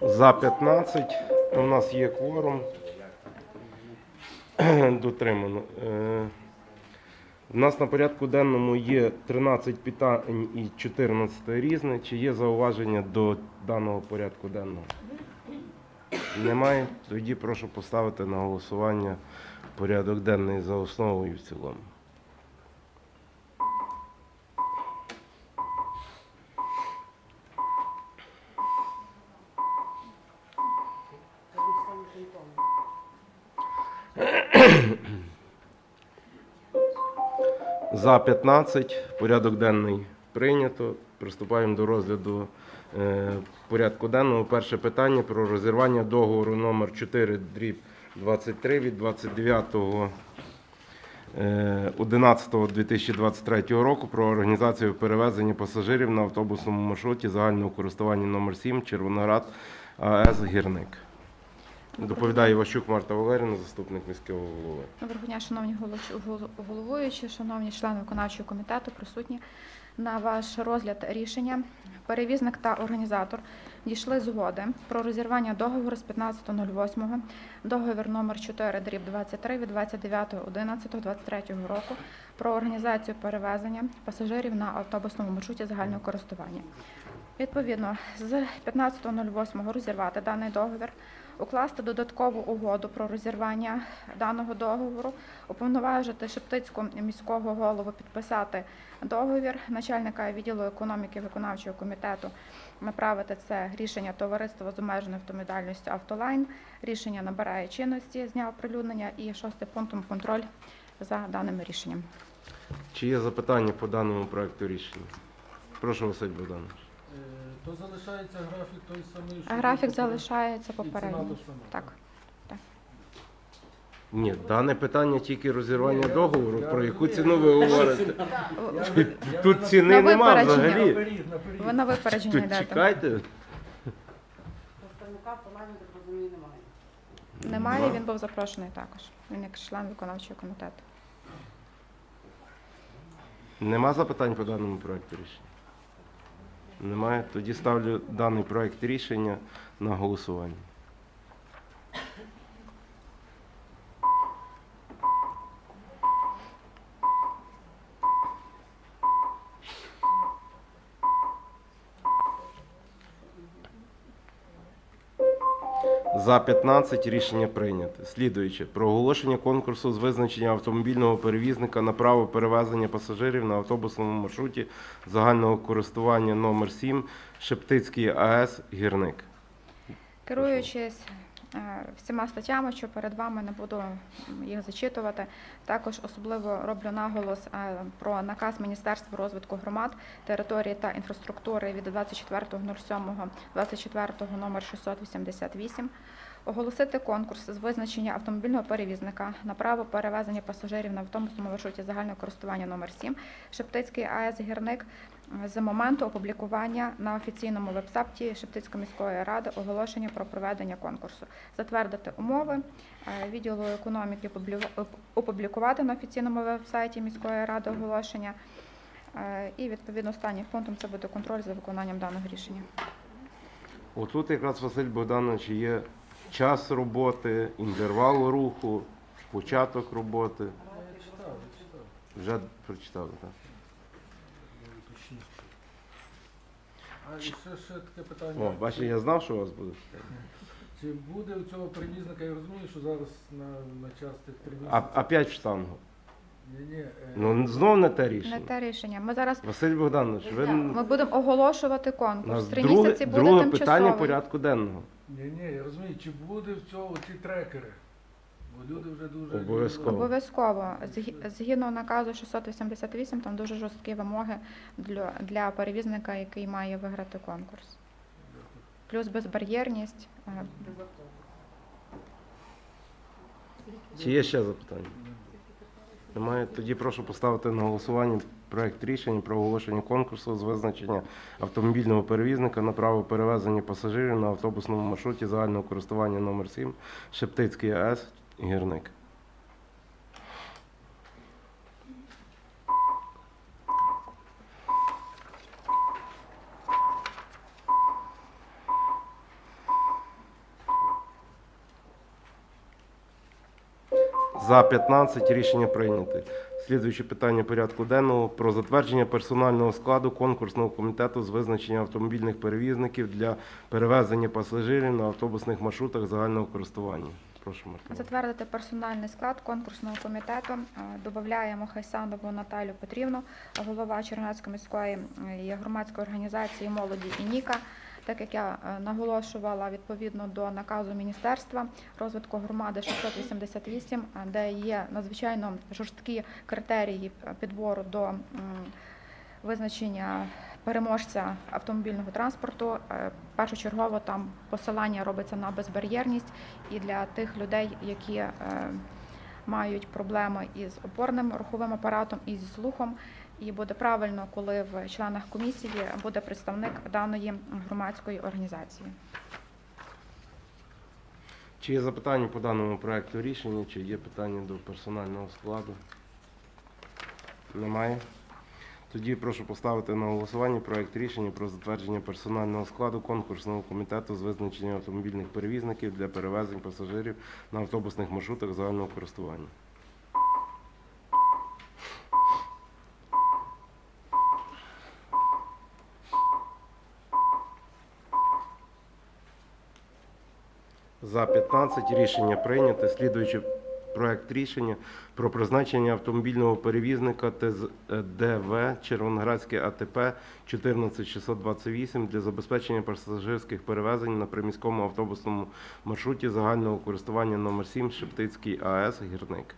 За 15. У нас є кворум. Дотримано. Е, У нас на порядку денному є 13 питань і 14 різне. Чи є зауваження до даного порядку денного? Немає. Тоді прошу поставити на голосування порядок денний за основу і в цілому. За 15. Порядок денний прийнято. Приступаємо до розгляду е, порядку денного. Перше питання про розірвання договору номер 4 дріб 23 від 29 е, 11.2023 року про організацію перевезення пасажирів на автобусному маршруті загального користування номер 7 Червоноград АЕС Гірник. Доповідає Іващук Марта Валерівна, заступник міського голови. Доброго дня, шановні головуючі, шановні члени виконавчого комітету, присутні на ваш розгляд рішення. Перевізник та організатор дійшли згоди про розірвання договору з 15.08, договір номер 4 дріб 23 від 29.11.23 року про організацію перевезення пасажирів на автобусному маршруті загального користування. Відповідно, з 15.08 розірвати даний договір, укласти додаткову угоду про розірвання даного договору, уповноважити Шептицьку міського голову підписати договір, начальника відділу економіки виконавчого комітету направити це рішення товариства з обмеженою відповідальністю Автолайн. Рішення набирає чинності з дня оприлюднення і шостим пунктом контроль за даним рішенням. Чи є запитання по даному проекту рішення? Прошу, Василь Богданович. То залишається графік той самий, що Графік був залишається попередній. Так. Ні, дане питання тільки розірвання Ні, я- договору. я Про яку розумію. ціну ви говорите? Я я Тут на- ціни На нема випередження. взагалі. Наперед, наперед. Ви на випередження Тут йдете. чекайте. Представника Полані, так розумію, немає. Немає, він був запрошений також. Він як член виконавчого комітету. Нема запитань по даному проекту рішення? Немає. Тоді ставлю даний проект рішення на голосування. За 15 рішення прийнято. Слідуюче про оголошення конкурсу з визначення автомобільного перевізника на право перевезення пасажирів на автобусному маршруті загального користування номер 7 Шептицький АЕС Гірник. Керуючись всіма статтями, що перед вами не буду їх зачитувати, також особливо роблю наголос е, про наказ Міністерства розвитку громад, території та інфраструктури від 24.07.24 номер 688, оголосити конкурс з визначення автомобільного перевізника на право перевезення пасажирів на автобусному маршруті загального користування номер 7 Шептицький АЕС Гірник е, з моменту опублікування на офіційному вебсайті Шептицької міської ради оголошення про проведення конкурсу, затвердити умови е, відділу економіки опублікувати на офіційному вебсайті міської ради оголошення. Е, І відповідно останнім пунктом це буде контроль за виконанням даного рішення. Отут якраз Василь Богданович є час роботи, інтервал руху, початок роботи. Вже прочитали, так? Я уточню. А ще, ще таке питання. О, бачите, я знав, що у вас буде. Чи буде у цього перевізника, я розумію, що зараз на, на час тих три А, місяці. опять в штангу. Ні, ні, е, Ну, знов не те Не рішення. те рішення. Ми зараз Василь Богданович, ви ми будемо оголошувати у конкурс. нас Три друге, місяці буде друге тимчасовий. питання порядку денного. ні, ні, я розумію, чи буде в цього ці трекери? Бо люди вже дуже... Обов'язково. Обов'язково. Згідно наказу 688, там дуже жорсткі вимоги для, для перевізника, який має виграти конкурс. Плюс безбар'єрність. е. Чи є ще запитання? Немає. Тоді прошу поставити на голосування проект рішення про оголошення конкурсу з визначення автомобільного перевізника на право перевезення пасажирів на автобусному маршруті загального користування номер 7 Шептицький АЕС гірник. За 15 рішення прийняте. Слідуюче питання порядку денного про затвердження персонального складу конкурсного комітету з визначення автомобільних перевізників для перевезення пасажирів на автобусних маршрутах загального користування. Прошу, Мартина. Затвердити персональний склад конкурсного комітету. Е, Додаємо Хайсанову Наталю Петрівну, голова Чернігівської міської е, громадської організації молоді і Ніка. Так як я е, наголошувала відповідно до наказу Міністерства розвитку громади 688, е, де є надзвичайно жорсткі критерії підбору до визначення переможця автомобільного транспорту. Е, Першочергово там посилання робиться на безбар'єрність і для тих людей, які е, мають проблеми із опорним руховим апаратом і зі слухом. І буде правильно, коли в членах комісії буде представник даної громадської організації. Чи є запитання по даному проекту рішення, чи є питання до персонального складу? Немає. Тоді прошу поставити на голосування проект рішення про затвердження персонального складу конкурсного комітету з визначення автомобільних перевізників для перевезень пасажирів на автобусних маршрутах загального користування. За 15 рішення прийнято. Слідуючи проект рішення про призначення автомобільного перевізника ТЗДВ Червоноградське АТП 14628 для забезпечення пасажирських перевезень на приміському автобусному маршруті загального користування номер 7 Шептицький АЕС Гірник.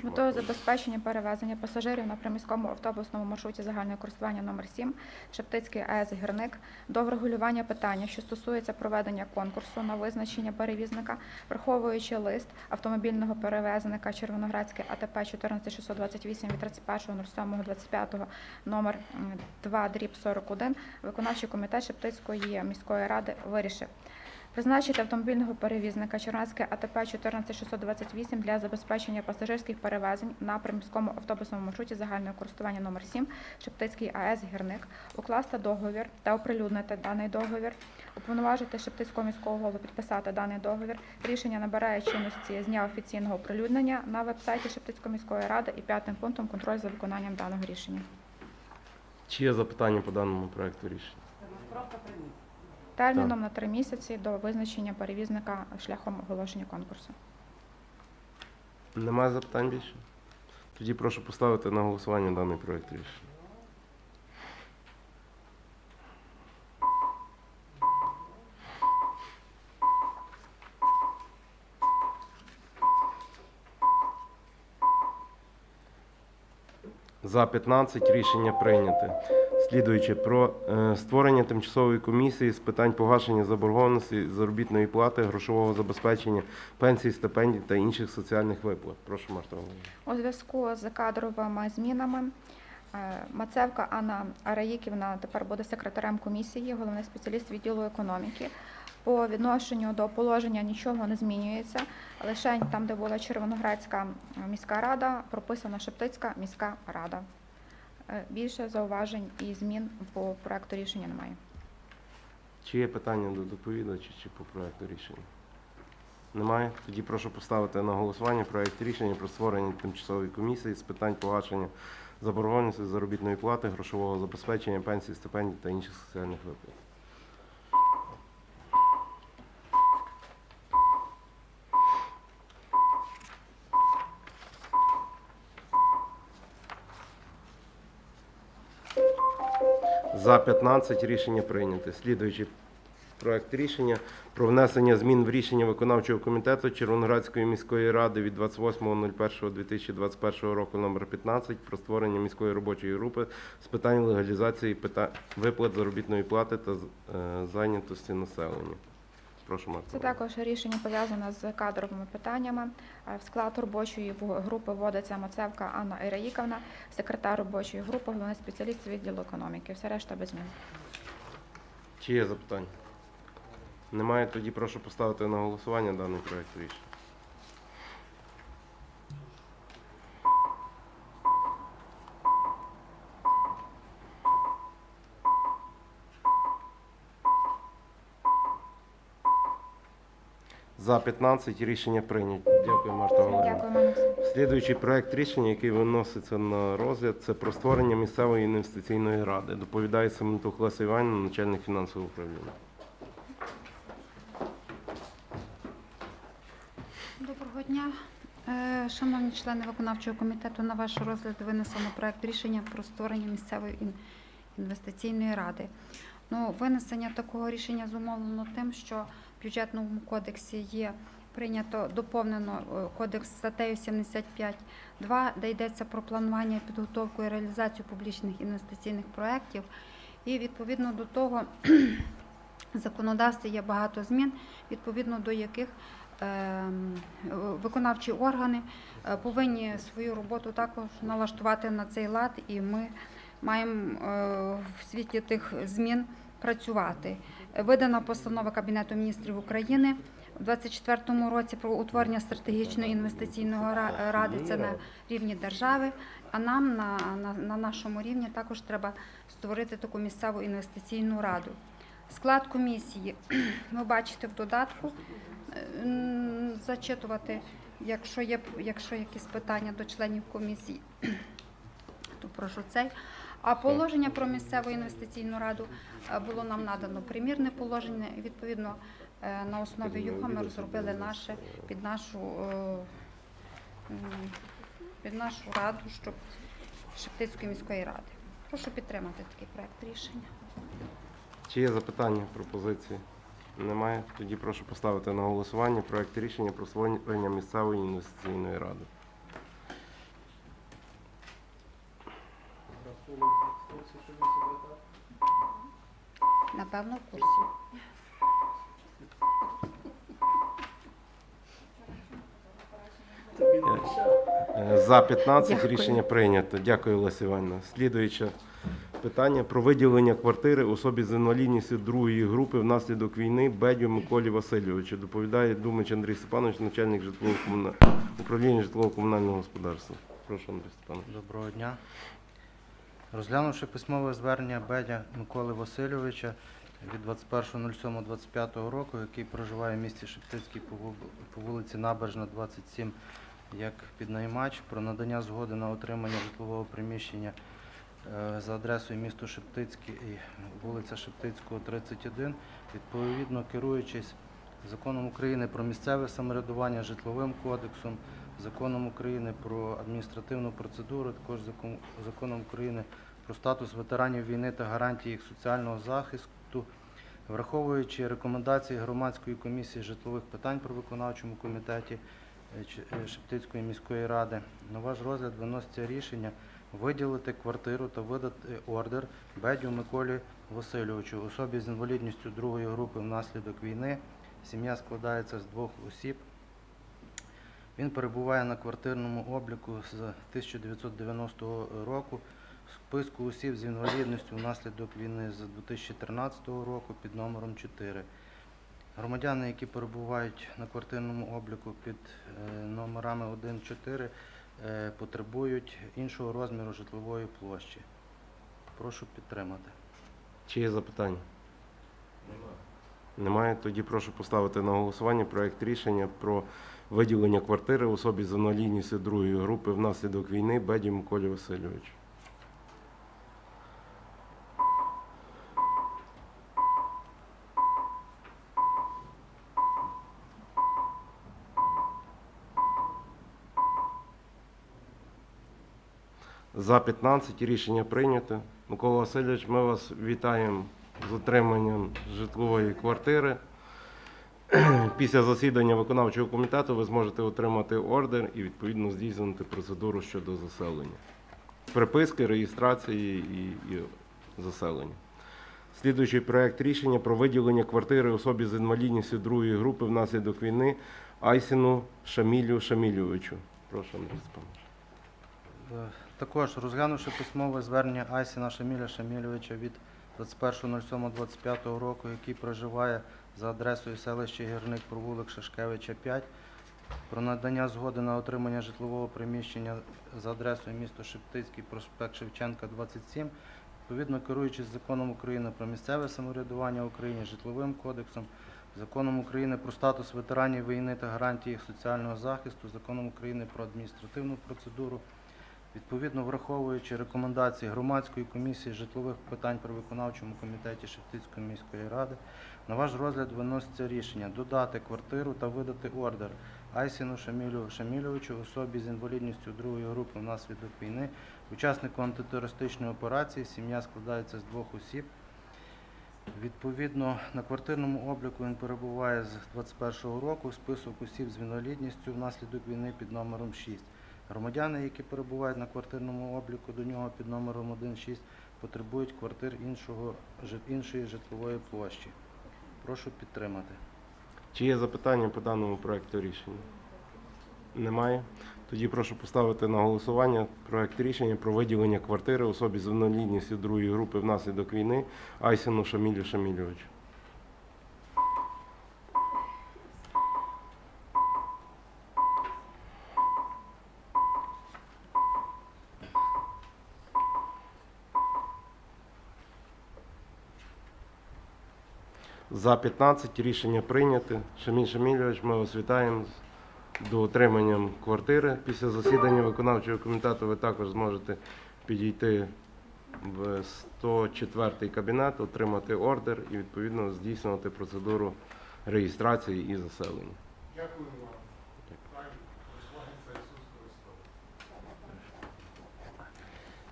З метою забезпечення перевезення пасажирів на приміському автобусному маршруті загального користування номер 7 Шептицький АЕС Гірник до врегулювання питання, що стосується проведення конкурсу на визначення перевізника, враховуючи лист автомобільного перевезника Червоноградське АТП 14628 від 31.07.25 номер 2 дріб 41, виконавчий комітет Шептицької міської ради вирішив Призначити автомобільного перевізника Чернацьке АТП 14628 для забезпечення пасажирських перевезень на приміському автобусному маршруті загального користування номер 7 Шептицький АЕС Гірник, укласти договір та оприлюднити даний договір, уповноважити Шептицького міського голову підписати даний договір. Рішення набирає чинності з дня офіційного оприлюднення на вебсайті Шептицької міської ради і п'ятим пунктом контроль за виконанням даного рішення. Чи є запитання по даному проекту рішення? Це просто. Терміном на три місяці до визначення перевізника шляхом оголошення конкурсу. Немає запитань більше? Тоді прошу поставити на голосування даний проект рішення. За 15 рішення прийнято. Слідуючи про е, створення тимчасової комісії з питань погашення заборгованості заробітної плати, грошового забезпечення, пенсій, стипендій та інших соціальних виплат. Прошу, Марта У зв'язку з кадровими змінами е, Мацевка Анна Араїківна тепер буде секретарем комісії, головний спеціаліст відділу економіки. По відношенню до положення нічого не змінюється. Лише там, де була Червоноградська міська рада, прописана Шептицька міська рада. Е, Більше зауважень і змін по проекту рішення немає. Чи є питання до доповідача чи по проекту рішення? Немає? Тоді прошу поставити на голосування проект рішення про створення тимчасової комісії з питань погашення заборгованості заробітної плати, грошового забезпечення, пенсій, стипендій та інших соціальних виплат. За 15 рішення прийнято. Слідуючий проект рішення про внесення змін в рішення виконавчого комітету Червоноградської міської ради від 28.01.2021 року номер 15 про створення міської робочої групи з питань легалізації виплат заробітної плати та е, зайнятості населення. Прошу, Марта. Це також рішення пов'язане з кадровими питаннями. Е, В склад робочої групи вводиться Мацевка Анна Іраїковна, секретар робочої групи, головний спеціаліст відділу економіки. Все решта без змін. Чи є запитання? Немає, тоді прошу поставити на голосування даний проект рішення. За 15 рішення прийнято. Дякую, Марта Валерійовна. Слідуючий проект рішення, який виноситься на розгляд, це про створення місцевої інвестиційної ради. Доповідає Сементух Леся Іванівна, начальник фінансового управління. Доброго дня. Е, Шановні члени виконавчого комітету, на ваш розгляд винесено проект рішення про створення місцевої інвестиційної ради. Ну, винесення такого рішення зумовлено тим, що бюджетному кодексі є прийнято доповнено е, кодекс статтею 75.2, де йдеться про планування, підготовку і реалізацію публічних інвестиційних проєктів. І відповідно до того законодавстві є багато змін, відповідно до яких ем, виконавчі органи е, повинні свою роботу також налаштувати на цей лад, і ми маємо е, в світлі тих змін працювати. Видана постанова Кабінету міністрів України у 2024 році про утворення стратегічної інвестиційної ради. Це на рівні держави. А нам на, на, на нашому рівні також треба створити таку місцеву інвестиційну раду. Склад комісії ви бачите в додатку. Зачитувати, якщо є якщо якісь питання до членів комісії, то прошу цей. А положення про місцеву інвестиційну раду е, було нам надано примірне положення. Відповідно, е, на основі його ми розробили наше під нашу е, під нашу раду, щоб Шептицької міської ради. Прошу підтримати такий проект рішення. Чи є запитання, пропозиції? Немає. Тоді прошу поставити на голосування проект рішення про створення місцевої інвестиційної ради. Напевно, в курсі. Е, За 15 Дякую. рішення прийнято. Дякую, Леся Іванівна. Слідуюче питання про виділення квартири особі з інвалідністю другої групи внаслідок війни Бедю Миколі Васильовичу. Доповідає Думач Андрій Степанович, начальник житлового комуна... управління житлово-комунального господарства. Прошу, Андрій Степанович. Доброго дня. Розглянувши письмове звернення Бедя Миколи Васильовича від 21.07.25 року, який проживає в місті Шептицький по вулиці Набережна, 27, як піднаймач, про надання згоди на отримання житлового приміщення е, за адресою місто Шептицький, вулиця Шептицького, 31, відповідно керуючись Законом України про місцеве самоврядування, житловим кодексом, Законом України про адміністративну процедуру, також Законом України про статус ветеранів війни та гарантії їх соціального захисту, враховуючи рекомендації громадської комісії житлових питань при виконавчому комітеті е, е, Шептицької міської ради, на ваш розгляд виноситься рішення виділити квартиру та видати ордер Бедю Миколі Васильовичу, особі з інвалідністю другої групи внаслідок війни. Сім'я складається з двох осіб. Він перебуває на квартирному обліку з 1990 року. Списку осіб з інвалідністю внаслідок війни з 2013 року під номером 4. Громадяни, які перебувають на квартирному обліку під е, номерами 1-4, е, потребують іншого розміру житлової площі. Прошу підтримати. Чи є запитання? Немає. Тоді прошу поставити на голосування проект рішення про виділення квартири особі з інвалідністю другої групи внаслідок війни Беді Миколі Васильовичу. За 15 рішення прийнято. Микола Васильович, ми вас вітаємо з отриманням житлової квартири. Після засідання виконавчого комітету ви зможете отримати ордер і відповідно здійснити процедуру щодо заселення. Приписки, реєстрації і, і заселення. Слідуючий проект рішення про виділення квартири особі з інвалідністю другої групи внаслідок війни Айсіну Шамілю Шамілювичу. Прошу, Андрій Степанович. Також розглянувши письмове звернення Айсіна Шаміля Шамільовича від 21.07.25 року, який проживає за адресою селища Гірник, провулок Шашкевича 5, про надання згоди на отримання житлового приміщення за адресою місто Шептицький, проспект Шевченка, 27, відповідно керуючись законом України про місцеве самоврядування Україні, житловим кодексом, Законом України про статус ветеранів війни та гарантії їх соціального захисту, Законом України про адміністративну процедуру. Відповідно, враховуючи рекомендації громадської комісії житлових питань при виконавчому комітеті Шептицької міської ради, на ваш розгляд виноситься рішення додати квартиру та видати ордер Айсіну Шамілю Шамільовичу, особі з інвалідністю другої групи внаслідок війни, учаснику антитерористичної операції. Сім'я складається з двох осіб. Відповідно, на квартирному обліку він перебуває з 21 року. Список осіб з інвалідністю внаслідок війни під номером 6. Громадяни, які перебувають на квартирному обліку до нього під номером 1.6, потребують квартир іншого, іншої житлової площі. Прошу підтримати. Чи є запитання по даному проекту рішення? Немає. Тоді прошу поставити на голосування проект рішення про виділення квартири особі з інвалідністю другої групи внаслідок війни Айсіну Шамілю Шамільовичу. За 15 рішення прийняте. Шаміль Шамільович, ми вас вітаємо з до отримання квартири. Після засідання виконавчого комітету ви також зможете підійти в 104 кабінет, отримати ордер і відповідно здійснювати процедуру реєстрації і заселення.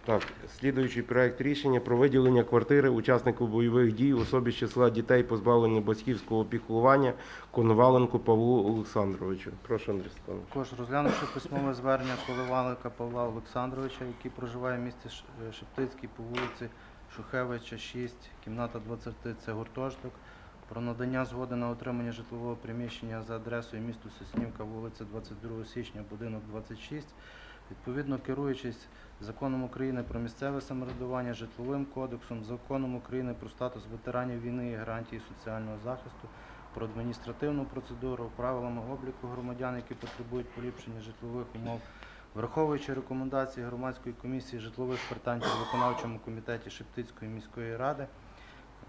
Так, слідуючий проект рішення про виділення квартири учаснику бойових дій особі з числа дітей, позбавлених батьківського опікування Коноваленку Павлу Олександровичу. Прошу, Андрій Степанович. Також розглянувши письмове звернення Коливалика Павла Олександровича, який проживає в місті е, Шептицький по вулиці Шухевича, 6, кімната 23, це гуртожиток, про надання згоди на отримання житлового приміщення за адресою місто Соснівка, вулиця 22 січня, будинок 26. Відповідно, керуючись законом України про місцеве самоврядування, житловим кодексом, законом України про статус ветеранів війни і гарантії соціального захисту, про адміністративну процедуру, правилами обліку громадян, які потребують поліпшення житлових умов, враховуючи рекомендації громадської комісії житлових питань при виконавчому комітеті Шептицької міської ради,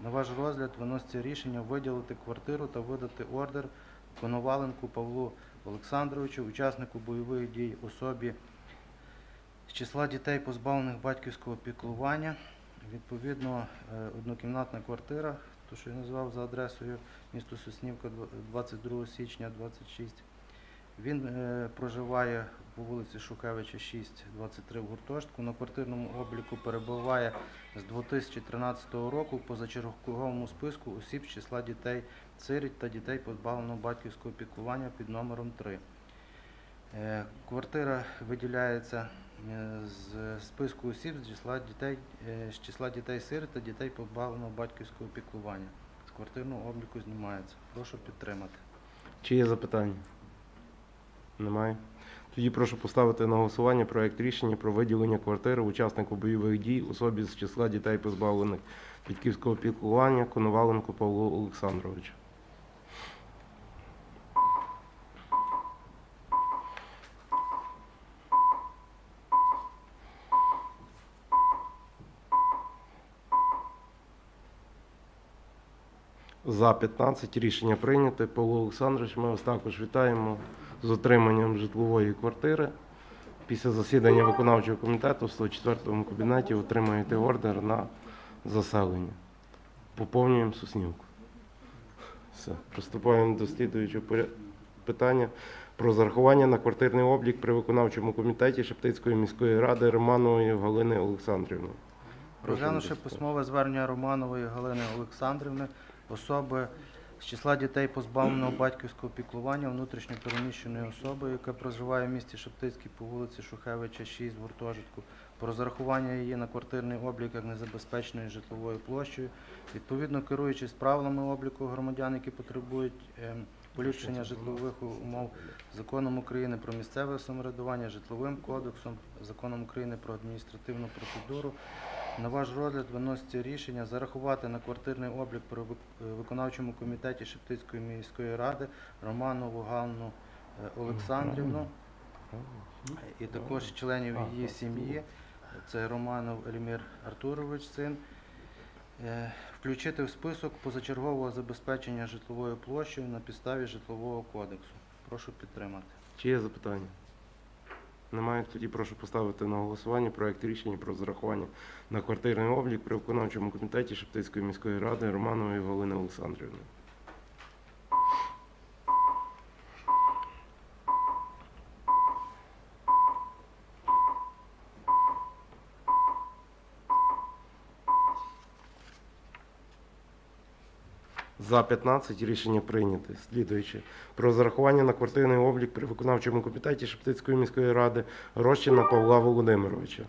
на ваш розгляд виноситься рішення виділити квартиру та видати ордер Коноваленку Павлу Олександровичу, учаснику бойових дій, особі з числа дітей, позбавлених батьківського піклування. Відповідно, е, однокімнатна квартира, то що я назвав за адресою місто Соснівка, 22 січня 26. Він е, проживає по вулиці Шукевича 6, 23 в гуртожитку. На квартирному обліку перебуває з 2013 року в позачерговому списку осіб з числа дітей сиріт та дітей позбавленого батьківського піклування під номером 3. Е, Квартира виділяється е, з списку осіб з числа дітей, е, з числа дітей сиріт та дітей позбавленого батьківського піклування. З квартирного обліку знімається. Прошу підтримати. Чи є запитання? Немає. Тоді прошу поставити на голосування проект рішення про виділення квартири учаснику бойових дій особі з числа дітей, позбавлених батьківського піклування Коноваленку Павлу Олександровичу. За 15 рішення прийняте. Павло Олександрович, ми вас також вітаємо з отриманням житлової квартири. Після засідання виконавчого комітету в 104-му кабінеті отримаєте ордер на заселення. Поповнюємо Соснівку. Все. Приступаємо до слідуючого питання про зарахування на квартирний облік при виконавчому комітеті Шептицької міської ради Романової Галини Олександрівни. Розглянувши письмове звернення Романової Галини Олександрівни, особи з числа дітей позбавленого батьківського піклування, внутрішньо переміщеної особи, яка проживає в місті Шептицький по вулиці Шухевича, 6 в гуртожитку, про зарахування її на квартирний облік як незабезпеченої житловою площею, відповідно керуючись правилами обліку громадян, які потребують ем, поліпшення житлових умов, законом України про місцеве самоврядування, житловим кодексом, законом України про адміністративну процедуру, на ваш розгляд виноситься рішення зарахувати на квартирний облік при е, виконавчому комітеті Шептицької міської ради Романову Ганну е, Олександрівну і також членів її сім'ї. Це Романов Елімір Артурович, син, Е, Включити в список позачергового забезпечення житловою площею на підставі житлового кодексу. Прошу підтримати. Чи є запитання? Немає, тоді прошу поставити на голосування проект рішення про зарахування на квартирний облік при виконавчому комітеті Шептицької міської ради Романової Галини Олександрівни. За 15 рішення прийняте. Слідуючи. Про зарахування на квартирний облік при виконавчому комітеті Шептицької міської ради Рощина Павла Володимировича.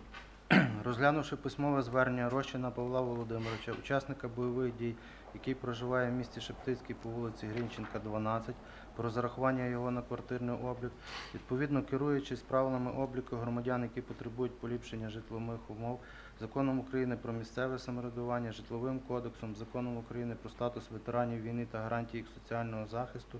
Розглянувши письмове звернення Рощина Павла Володимировича, учасника бойових дій, який проживає в місті Шептицький по вулиці Грінченка, 12, про зарахування його на квартирний облік, відповідно керуючись правилами обліку громадян, які потребують поліпшення житлових умов, законом України про місцеве самоврядування, житловим кодексом, законом України про статус ветеранів війни та гарантії їх соціального захисту,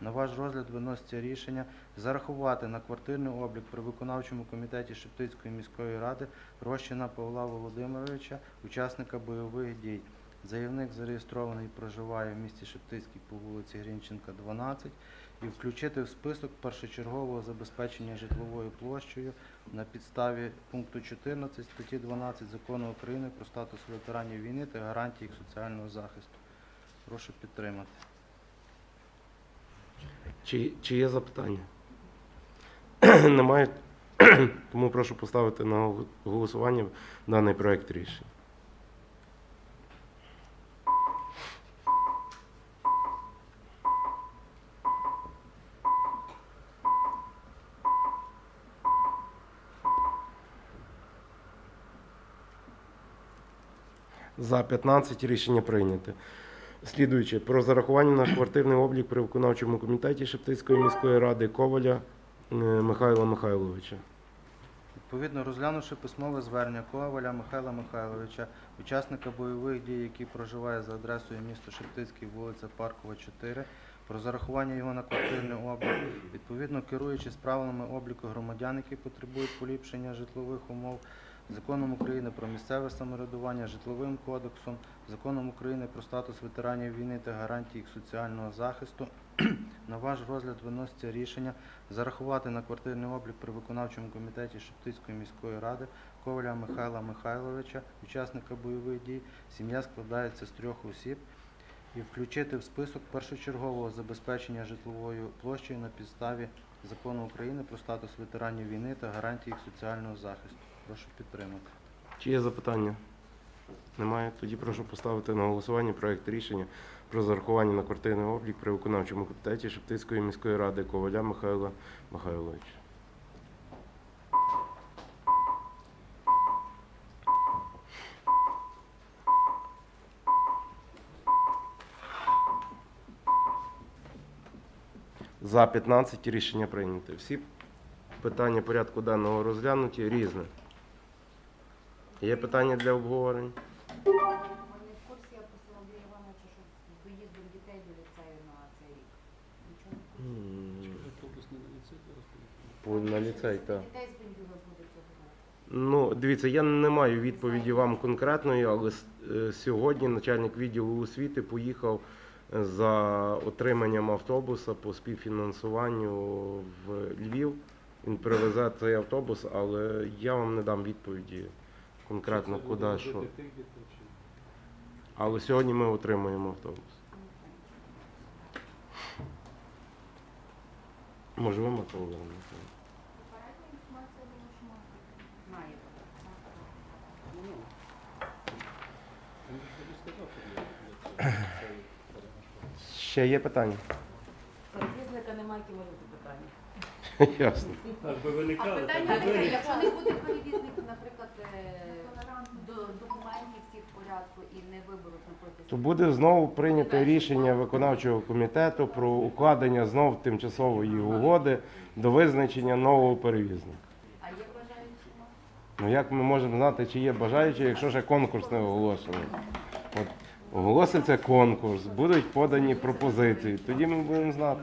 на ваш розгляд виноситься рішення зарахувати на квартирний облік при виконавчому комітеті Шептицької міської ради Рощина Павла Володимировича, учасника бойових дій. Заявник зареєстрований проживає в місті Шептицький по вулиці Грінченка, 12, і включити в список першочергового забезпечення житловою площею на підставі пункту 14 статті 12 Закону України про статус ветеранів війни та гарантії їх соціального захисту. Прошу підтримати. Чи, чи є запитання? Немає. Тому прошу поставити на голосування даний проект рішення. За 15 рішення прийняте. Слідуючи, про зарахування на квартирний облік при виконавчому комітеті Шептицької міської ради Коваля е, Михайла Михайловича. Відповідно, розглянувши письмове звернення Коваля Михайла Михайловича, учасника бойових дій, який проживає за адресою місто Шептицький, вулиця Паркова, 4, про зарахування його на квартирний облік, відповідно керуючись правилами обліку громадян, які потребують поліпшення житлових умов, законом України про місцеве самоврядування, житловим кодексом, законом України про статус ветеранів війни та гарантії їх соціального захисту, на ваш розгляд виноситься рішення зарахувати на квартирний облік при виконавчому комітеті Шептицької міської ради Коваля Михайла Михайловича, учасника бойових дій. Сім'я складається з трьох осіб і включити в список першочергового забезпечення житловою площею на підставі закону України про статус ветеранів війни та гарантії їх соціального захисту. Прошу підтримати. Чи є запитання? Немає. Тоді прошу поставити на голосування проект рішення про зарахування на квартирний облік при виконавчому комітеті Шептицької міської ради Коваля Михайла Михайловича. За 15 рішення прийняте. Всі питання порядку денного розглянуті різне. Є питання для обговорення? Вони в курсі, я просила Андрія Івановича, щоб з дітей до ліцею на цей рік. Нічого не курсі. По- На ліцей, так. Дітей з Бендюга буде цього року. Ну, дивіться, я не маю відповіді вам конкретної, але с- е, сьогодні начальник відділу освіти поїхав е, за отриманням автобуса по співфінансуванню в Львів. Він привезе цей автобус, але я вам не дам відповіді конкретно куди, що. Але сьогодні ми отримаємо автобус. Може, ви Микола Попередня інформація була, що має бути. Має бути. Ще є питання? Перевізника немає, які можуть бути питання. Ясно. А питання Так, таке, якщо не буде перевізник, наприклад, е, до документів всіх в порядку і не виберуть напроти. То буде знову прийнято рішення виконавчого комітету про укладення знов тимчасової угоди до визначення нового перевізника. А є бажаючі? Ну як ми можемо знати, чи є бажаючі, якщо ще конкурс не оголошений? От оголоситься конкурс, будуть подані пропозиції, тоді ми будемо знати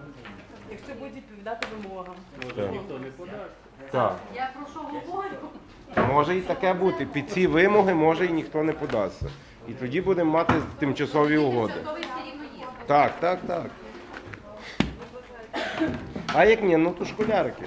будуть відповідати вимогам. Може, ніхто не подасть. Я про що говорю? Може і таке бути. Під ці вимоги може і ніхто не подасться. І тоді будемо мати тимчасові угоди. Так, так, так. А як ні, ну то школярики.